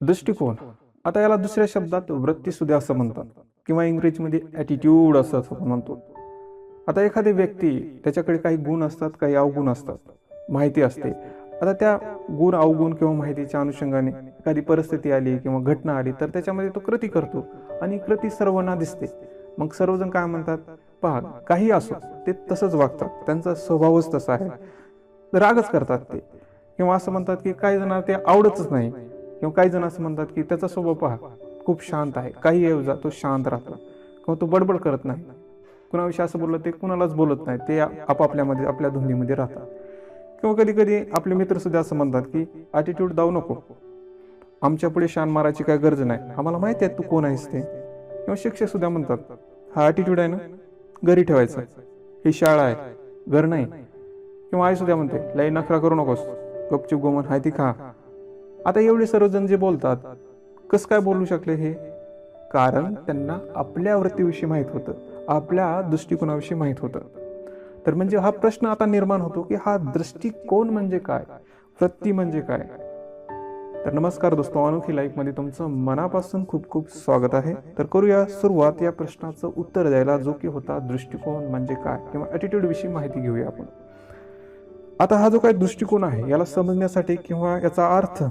दृष्टिकोन. आता याला दुसऱ्या शब्दात वृत्ती सुद्धा असं म्हणतात किंवा इंग्रजीमध्ये ॲटिट्यूड असं असं म्हणतो. आता एखादी व्यक्ती त्याच्याकडे काही गुण असतात काही अवगुण असतात माहिती असते. आता त्या गुण अवगुण किंवा माहितीच्या अनुषंगाने एखादी परिस्थिती आली किंवा घटना आली तर त्याच्यामध्ये तो कृती करतो आणि कृती सर्वांना दिसते. मग सर्वजण काय म्हणतात? पहा काही असो ते तसंच वागतात. त्यांचा स्वभावच तसा आहे. रागच करतात ते. किंवा असं म्हणतात की काही जणांना ते आवडतच नाही. किंवा काही जण असं म्हणतात की त्याचा स्वभाव पहा खूप शांत आहे. काही ऐवजा तो शांत राहतो. किंवा तो बडबड करत नाही. कुणाविषयी असं बोललं ते कुणालाच बोलत नाही. ते आपापल्यामध्ये आपल्या धुंदीमध्ये राहतात. किंवा कधी कधी आपले मित्र सुद्धा असं म्हणतात की ॲटिट्यूड दाऊ नको. आमच्या पुढे शान मारायची काय गरज नाही. आम्हाला माहिती आहे तू कोण आहेस ते. किंवा शिक्षक सुद्धा म्हणतात हा ॲटिट्यूड आहे ना? घरी ठेवायचा. ही शाळा आहे. घर नाही. किंवा आई सुद्धा म्हणते लई नखरा करू नकोस. गपचूप गोमन हाय ती खा. आता एवढे सर्वजण जे बोलतात कसं काय बोलू शकले हे? कारण त्यांना आपल्या वृत्तीविषयी माहीत होतं आपल्या दृष्टिकोनाविषयी माहीत होतं. तर म्हणजे हा प्रश्न आता निर्माण होतो की हा दृष्टिकोन म्हणजे काय? वृत्ती म्हणजे काय? तर नमस्कार दोस्तो अनोखी लाईफमध्ये तुमचं मनापासून खूप खूप स्वागत आहे. तर करूया सुरुवात या प्रश्नाचं उत्तर द्यायला जो की होता दृष्टिकोन म्हणजे काय किंवा अटिट्यूड विषयी माहिती घेऊया आपण. आता हा जो काही दृष्टिकोन आहे याला समजण्यासाठी किंवा याचा अर्थ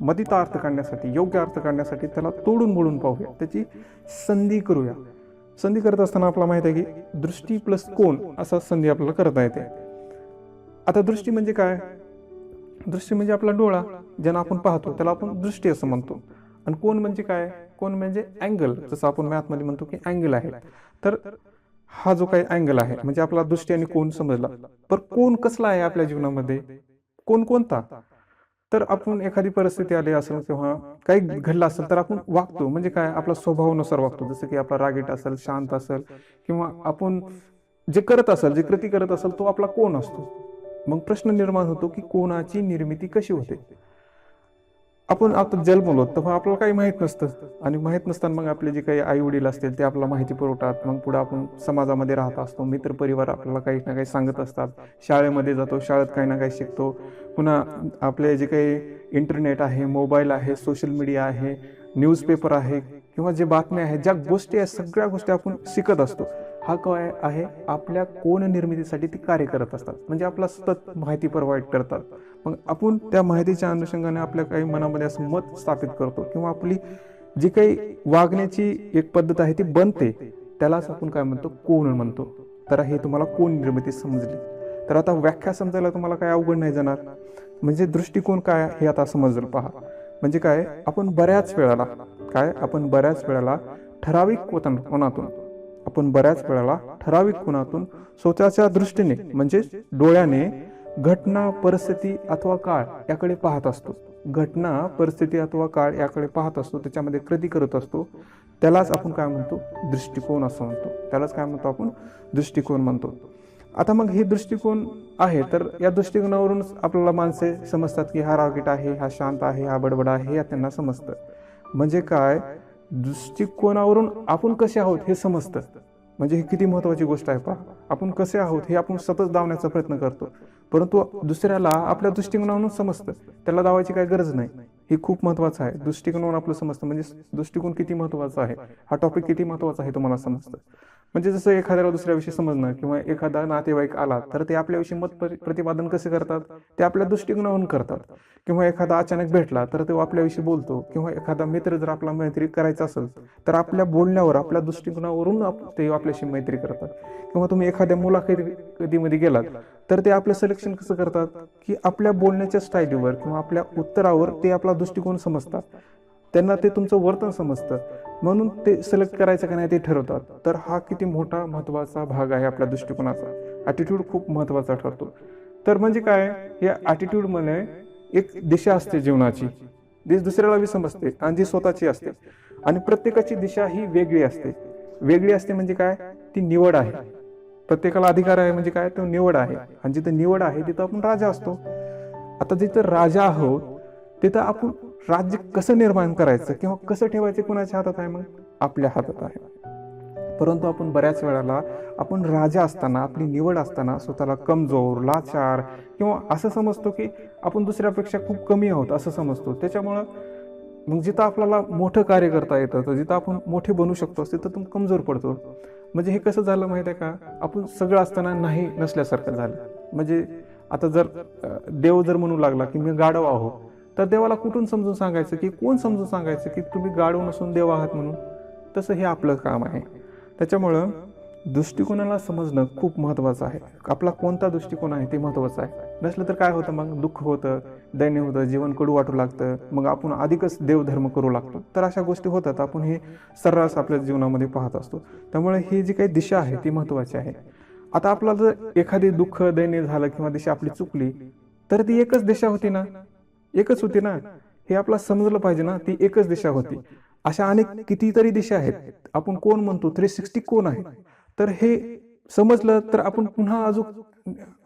मदिता अर्थ काढण्यासाठी योग्य अर्थ काढण्यासाठी त्याला तोडून मोडून पाहूया. त्याची संधी करूया. संधी करत असताना आपल्याला माहीत आहे की दृष्टी प्लस कोण असा संधी आपल्याला करता येते. आता दृष्टी म्हणजे काय? दृष्टी म्हणजे आपला डोळा ज्यांना आपण पाहतो त्याला आपण दृष्टी असं म्हणतो. आणि कोण म्हणजे काय? कोण म्हणजे अँगल जसं आपण मॅथमध्ये म्हणतो की अँगल आहे. तर हा जो काही अँगल आहे म्हणजे आपला दृष्टी आणि कोण समजला पर कोण कसला आहे आपल्या जीवनामध्ये? कोण कोणता? तर आपण एखादी परिस्थिती आली असेल किंवा काही घडलं असेल तर आपण वागतो. म्हणजे काय? आपला स्वभावानुसार वागतो. जसं की आपला रागीट असेल शांत असेल किंवा आपण जे करत असेल जे कृती करत असेल तो आपला कोण असतो. मग प्रश्न निर्माण होतो की कोणाची निर्मिती कशी होते? आपण आता जन्मलो तेव्हा आपल्याला काही माहीत नसतं. आणि माहीत नसताना मग आपले जे काही आई वडील असतील ते आपल्याला माहिती पुरवतात. मग पुढे आपण समाजामध्ये राहत असतो. मित्र परिवार आपल्याला काही ना काही सांगत असतात. शाळेमध्ये जातो शाळेत काही ना काही शिकतो. पुन्हा आपले जे काही इंटरनेट आहे मोबाईल आहे सोशल मीडिया आहे न्यूजपेपर आहे किंवा जे बातम्या आहेत ज्या गोष्टी आहेत सगळ्या गोष्टी आपण शिकत असतो. हा काय आहे? आपल्या कोण निर्मितीसाठी ती कार्य करत असतात. म्हणजे आपला सतत माहिती प्रोव्हाइड करतात. मग आपण त्या माहितीच्या अनुषंगाने आपल्या काही मनामध्ये असं मत स्थापित करतो किंवा आपली जी काही वागण्याची एक पद्धत आहे ती बनते त्यालाच आपण काय म्हणतो? कोण म्हणतो? तर हे तुम्हाला कोण निर्मिती समजली? तर आता व्याख्या समजायला तुम्हाला काय अवघड नाही जाणार. म्हणजे दृष्टिकोन काय हे आता समजलं पहा. म्हणजे काय? आपण बऱ्याच वेळाला काय? आपण बऱ्याच वेळाला ठराविक कोणातून? आपण बऱ्याच वेळाला ठराविक कोणातून स्वतःच्या दृष्टीने म्हणजे डोळ्याने घटना परिस्थिती अथवा काळ याकडे पाहत असतो. घटना परिस्थिती अथवा काळ याकडे पाहत असतो. त्याच्यामध्ये कृती करत असतो. त्यालाच आपण काय म्हणतो? दृष्टिकोन असं म्हणतो. त्यालाच काय म्हणतो आपण? दृष्टिकोन म्हणतो. आता मग हे दृष्टिकोन आहे तर या दृष्टिकोनावरून आपल्याला माणसे समजतात की हा रागीट आहे हा शांत आहे हा बडबड आहे या त्यांना समजतं. म्हणजे काय? दृष्टिकोनावरून आपण कसे आहोत हे समजतं. म्हणजे ही किती महत्वाची गोष्ट आहे पहा. आपण कसे आहोत हे आपण सतत दावण्याचा प्रयत्न करतो. परंतु दुसऱ्याला आपल्या दृष्टिकोनावरून समजतं. त्याला दावायची काय गरज नाही. हे खूप महत्वाचं आहे. दृष्टिकोनावर आपलं समजतं. म्हणजे दृष्टिकोन किती महत्त्वाचा आहे? हा टॉपिक किती महत्त्वाचा आहे तुम्हाला समजतं. म्हणजे जसं एखाद्याला दुसऱ्याविषयी समजणं किंवा एखादा नातेवाईक आला तर ते आपल्याविषयी मत प्रतिपादन कसे करतात? ते आपल्या दृष्टिकोनावरून करतात. किंवा एखादा अचानक भेटला तर तो आपल्याविषयी बोलतो. किंवा एखादा मित्र जर आपला मैत्री करायचा असेल तर आपल्या बोलण्यावर आपल्या दृष्टिकोनावरून ते आपल्याशी मैत्री करतात. किंवा तुम्ही एखाद्या मुलाखतीमध्ये गेलात तर ते आपलं सिलेक्शन कसं करतात? की आपल्या बोलण्याच्या स्टाईलीवर किंवा आपल्या उत्तरावर ते आपला दृष्टिकोन समजतात. त्यांना ते तुमचं वर्तन समजतं. म्हणून ते सिलेक्ट करायचं का नाही ते ठरवतात. तर हा किती मोठा महत्त्वाचा भाग आहे आपल्या दृष्टिकोनाचा. ॲटिट्यूड खूप महत्त्वाचा ठरतो. तर म्हणजे काय? या ॲटिट्यूडमध्ये एक दिशा असते जीवनाची. जी दुसऱ्याला बी समजते आणि जी स्वतःची असते. आणि प्रत्येकाची दिशा ही वेगळी असते. वेगळी असते म्हणजे काय? ती निवड आहे. प्रत्येकाला अधिकार आहे म्हणजे काय? तो निवड आहे. आणि जिथं निवड आहे तिथं आपण राजा असतो. आता जिथं राजा आहोत तिथं आपण राज्य कसं निर्माण करायचं किंवा कसं ठेवायचं कुणाच्या हातात आहे मग? आपल्या हातात आहे. परंतु आपण बऱ्याच वेळाला आपण राजा असताना आपली निवड असताना स्वतःला कमजोर लाचार किंवा असं समजतो की आपण दुसऱ्यापेक्षा खूप कमी आहोत असं समजतो. त्याच्यामुळं मग जिथं आपल्याला मोठं कार्य करता येतं तर जिथं आपण मोठे बनू शकतो तिथं तुम्ही कमजोर पडतो. म्हणजे हे कसं झालं माहिती आहे का? आपण सगळं असताना नाही नसल्यासारखं झालं. म्हणजे आता जर देव जर म्हणू लागला की मी गाढव आहो तर देवाला कुठून समजून सांगायचं की कोण समजून सांगायचं की तुम्ही गाढव नसून देव आहात म्हणून? तसं हे आपलं काम आहे. त्याच्यामुळं दृष्टिकोनाला समजणं खूप महत्त्वाचं आहे. आपला कोणता दृष्टिकोन आहे ते महत्त्वाचं आहे. नसलं तर काय होतं मग? दुःख होतं दैन्य होतं जीवन कडू वाटू लागतं. मग आपण अधिकच देवधर्म करू लागतो. तर अशा गोष्टी होतात. आपण हे सर्रास आपल्या जीवनामध्ये पाहत असतो. त्यामुळे ही जी काही दिशा आहे ती महत्त्वाची आहे. आता आपला जर एखादी दुःख दैन्य झालं किंवा दिशा आपली चुकली तर ती एकच दिशा होती ना? एकच होती ना? हे आपला समजलं पाहिजे ना? ती एकच दिशा होती. अशा अनेक कितीतरी दिशा आहेत. आपण कोण म्हणतो? थ्री सिक्स्टी कोण आहे? तर हे समजलं तर आपण पुन्हा अजून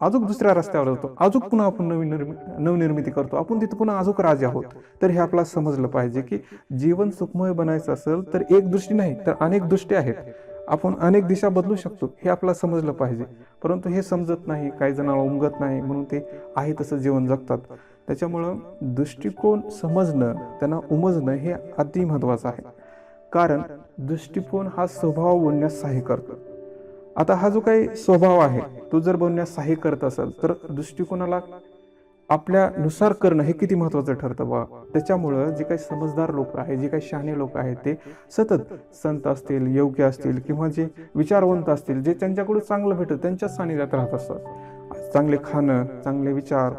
अजून दुसऱ्या रस्त्यावर जातो. अजून पुन्हा आपण नवीन निर्मि नवनिर्मिती करतो. आपण तिथं पुन्हा अजून राजे आहोत. तर हे आपल्याला समजलं पाहिजे की जीवन सुखमय बनायचं असेल तर एक दृष्टी नाही तर अनेक दृष्टी आहेत. आपण अनेक दिशा बदलू शकतो हे आपल्याला समजलं पाहिजे. परंतु हे समजत नाही काही जणांना उमगत नाही म्हणून ते आहे तसं जीवन जगतात. त्याच्यामुळं दृष्टिकोन समजणं त्यांना उमजणं हे अति महत्त्वाचं आहे. कारण दृष्टिकोन हा स्वभाव बोलण्यास सहाय्य करतो. आता हा जो काही स्वभाव आहे तो जर बनण्यास सहाय्य करत असेल तर दृष्टिकोनाला आपल्यानुसार करणं हे किती महत्वाचं ठरतं बा? त्याच्यामुळं जे काही समजदार लोक आहेत जे काही शहाणे लोक आहेत ते सतत संत असतील योग्य असतील किंवा जे विचारवंत असतील जे त्यांच्याकडून चांगलं भेटत त्यांच्याच सानिध्यात राहत असतात. चांगले खाणं चांगले विचार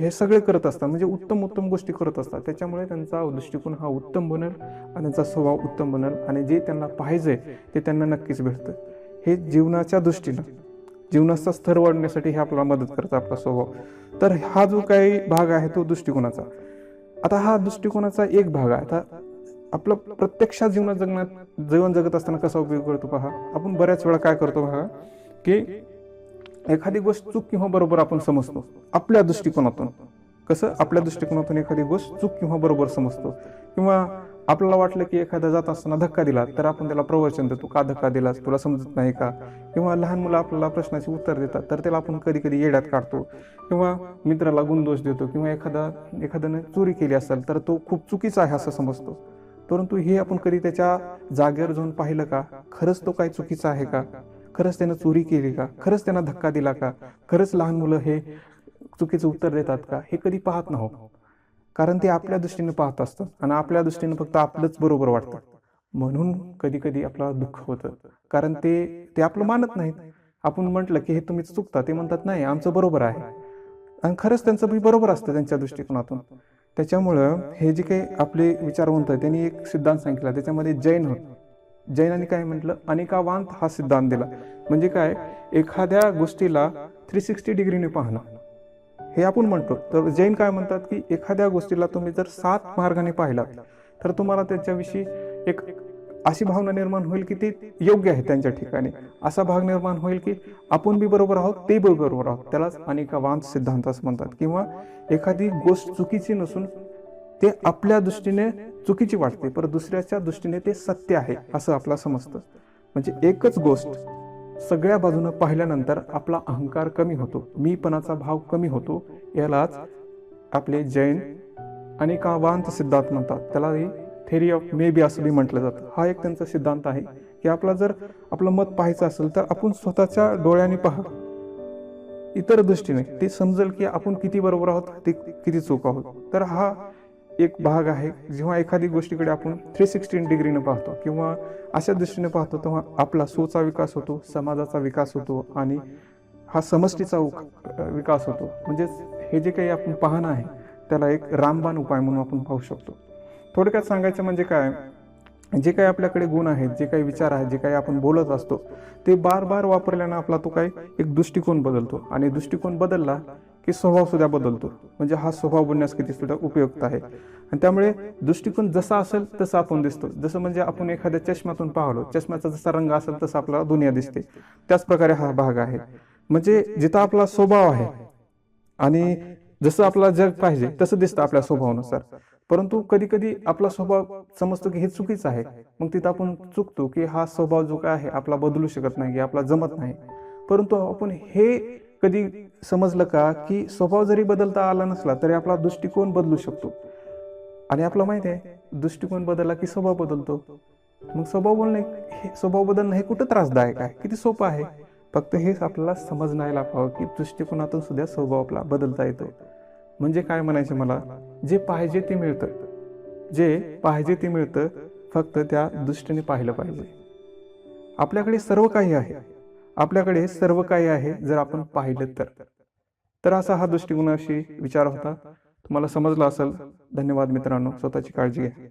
हे सगळे करत असतात. म्हणजे उत्तम उत्तम गोष्टी करत असतात. त्याच्यामुळे त्यांचा दृष्टिकोन हा उत्तम बनेल आणि त्यांचा स्वभाव उत्तम बनेल आणि जे त्यांना पाहिजे ते त्यांना नक्कीच भेटतं. हे जीवनाच्या दृष्टीनं जीवनाचा स्तर वाढण्यासाठी हे आपल्याला मदत करतं आपला स्वभाव. तर हा जो काही भाग आहे तो दृष्टिकोनाचा. आता हा दृष्टिकोनाचा एक भाग आहे. आता आपलं प्रत्यक्षात जीवनात जगण्यात जीवन जगत असताना कसा उपयोग करतो पहा. आपण बऱ्याच वेळा काय करतो पहा की एखादी गोष्ट चूक किंवा बरोबर आपण समजतो आपल्या दृष्टिकोनातून. कसं? आपल्या दृष्टिकोनातून एखादी गोष्ट चूक किंवा बरोबर समजतो. किंवा आपल्याला वाटलं की एखादा जात असताना धक्का दिला तर आपण त्याला प्रवचन देतो. का धक्का दिलास? तुला समजत नाही का? किंवा लहान मुलं आपल्याला प्रश्नाचे उत्तर देतात तर त्याला आपण कधी कधी येड्यात काढतो. किंवा मित्राला गुणदोष देतो किंवा एखादा एखाद्याने चोरी केली असेल तर तो खूप चुकीचा आहे असं समजतो. परंतु हे आपण कधी त्याच्या जागेवर जाऊन पाहिलं का? खरंच तो काही चुकीचा आहे का? खरंच त्यानं चोरी केली का? खरंच त्यांना धक्का दिला का? खरंच लहान मुलं हे चुकीचं उत्तर देतात का? हे कधी पाहत नाहो कारण ते आपल्या दृष्टीने पाहत असतात आणि आपल्या दृष्टीने फक्त आपलंच बरोबर वाटतं. म्हणून कधी कधी आपलं दुःख होतं. कारण ते ते आपलं मानत नाहीत. आपण म्हटलं की हे तुम्ही चुकता. ते म्हणतात नाही आमचं बरोबर आहे. आणि खरंच त्यांचं बी बरोबर असतं त्यांच्या दृष्टिकोनातून. त्याच्यामुळं हे जे काही आपले विचारवंत त्यांनी एक सिद्धांत सांगितला. त्याच्यामध्ये जैन होत. जैनांनी काय म्हटलं? अनेकावांत हा सिद्धांत दिला. म्हणजे काय? एखाद्या गोष्टीला थ्री सिक्स्टी डिग्रीने पाहणं. हे आपण म्हणतो. तर जैन काय म्हणतात की एखाद्या गोष्टीला तुम्ही जर सात मार्गाने पाहिलात तर तुम्हाला त्याच्याविषयी एक अशी भावना निर्माण होईल की ते योग्य आहे त्यांच्या ठिकाणी. असा भाग निर्माण होईल की आपण बी बरोबर आहोत ते बी बरोबर आहोत. त्यालाच अनेकावांत सिद्धांत असं म्हणतात. किंवा एखादी गोष्ट चुकीची नसून ते आपल्या दृष्टीने चुकीची वाटते पर दुसऱ्याच्या दृष्टीने ते सत्य आहे असं आपला समजतं. म्हणजे एकच गोष्ट सगळ्या बाजूनं पाहिल्यानंतर आपला अहंकार कमी होतो मीपणाचा भाव कमी होतो. यालाच आपले जैन अनेकावांत सिद्धांत म्हणतात. त्याला थेरी ऑफ मे बी असं बी म्हटलं जातं. हा एक त्यांचा सिद्धांत आहे की आपला जर आपलं मत पाहायचं असेल तर आपण स्वतःच्या डोळ्याने पहा. इतर दृष्टीने ते समजेल की आपण किती बरोबर आहोत ते किती चूक आहोत. तर हा एक भाग आहे. जेव्हा एखादी गोष्टीकडे आपण थ्री सिक्स्टीन डिग्रीने पाहतो किंवा अशा दृष्टीने पाहतो तेव्हा आपला सोचा विकास होतो समाजाचा विकास होतो आणि हा समष्टीचा उक- विकास होतो. म्हणजेच हे जे काही आपण पाहणं आहे त्याला एक रामबाण उपाय म्हणून आपण पाहू शकतो. थोडक्यात सांगायचं म्हणजे काय? जे काही आपल्याकडे गुण आहेत जे काही विचार आहेत जे काही आपण बोलत असतो ते बार बार वापरल्यानं आपला तो काही एक दृष्टिकोन बदलतो. आणि दृष्टिकोन बदलला की स्वभाव सुद्धा बदलतो. म्हणजे हा स्वभाव बनण्यास किती सुद्धा उपयुक्त आहे. आणि त्यामुळे दृष्टिकोन जसा असेल तसा आपण दिसतो. जसं म्हणजे आपण एखाद्या चष्म्यातून पाहलो चष्म्याचा जसा रंग असेल तसा आपल्याला दुनिया दिसते. त्याच प्रकारे हा भाग आहे. म्हणजे जिथं आपला स्वभाव आहे आणि जसं आपला जग पाहिजे तसं दिसतं आपल्या स्वभावानुसार. परंतु कधी कधी आपला स्वभाव समजतो की हे चुकीचं आहे. मग तिथं आपण चुकतो की हा स्वभाव जो काय आहे आपला बदलू शकत नाही की आपला जमत नाही. परंतु आपण हे कधी समजलं का की स्वभाव जरी बदलता आला नसला तरी आपला दृष्टिकोन बदलू शकतो. आणि आपला माहिती आहे दृष्टिकोन बदलला की स्वभाव बदलतो. मग स्वभाव बोलणे हे स्वभाव बदलणं हे कुठं त्रासदायक आहे? किती सोपं आहे? फक्त हेच आपल्याला समजण्याला हवं की दृष्टिकोनातून सुद्धा स्वभाव आपला बदलता येतो म्हणजे काय म्हणायचं मला? जे पाहिजे ते मिळतं. जे पाहिजे ते मिळतं फक्त त्या दृष्टीने पाहिलं पाहिजे. आपल्याकडे सर्व काही आहे. आपल्याकडे सर्व काही आहे जर आपण पाहिलं तर. तर असा हा दृष्टिकोनाशी विचार होता. तुम्हाला समजला असेल. धन्यवाद मित्रांनो. स्वतःची काळजी घ्या.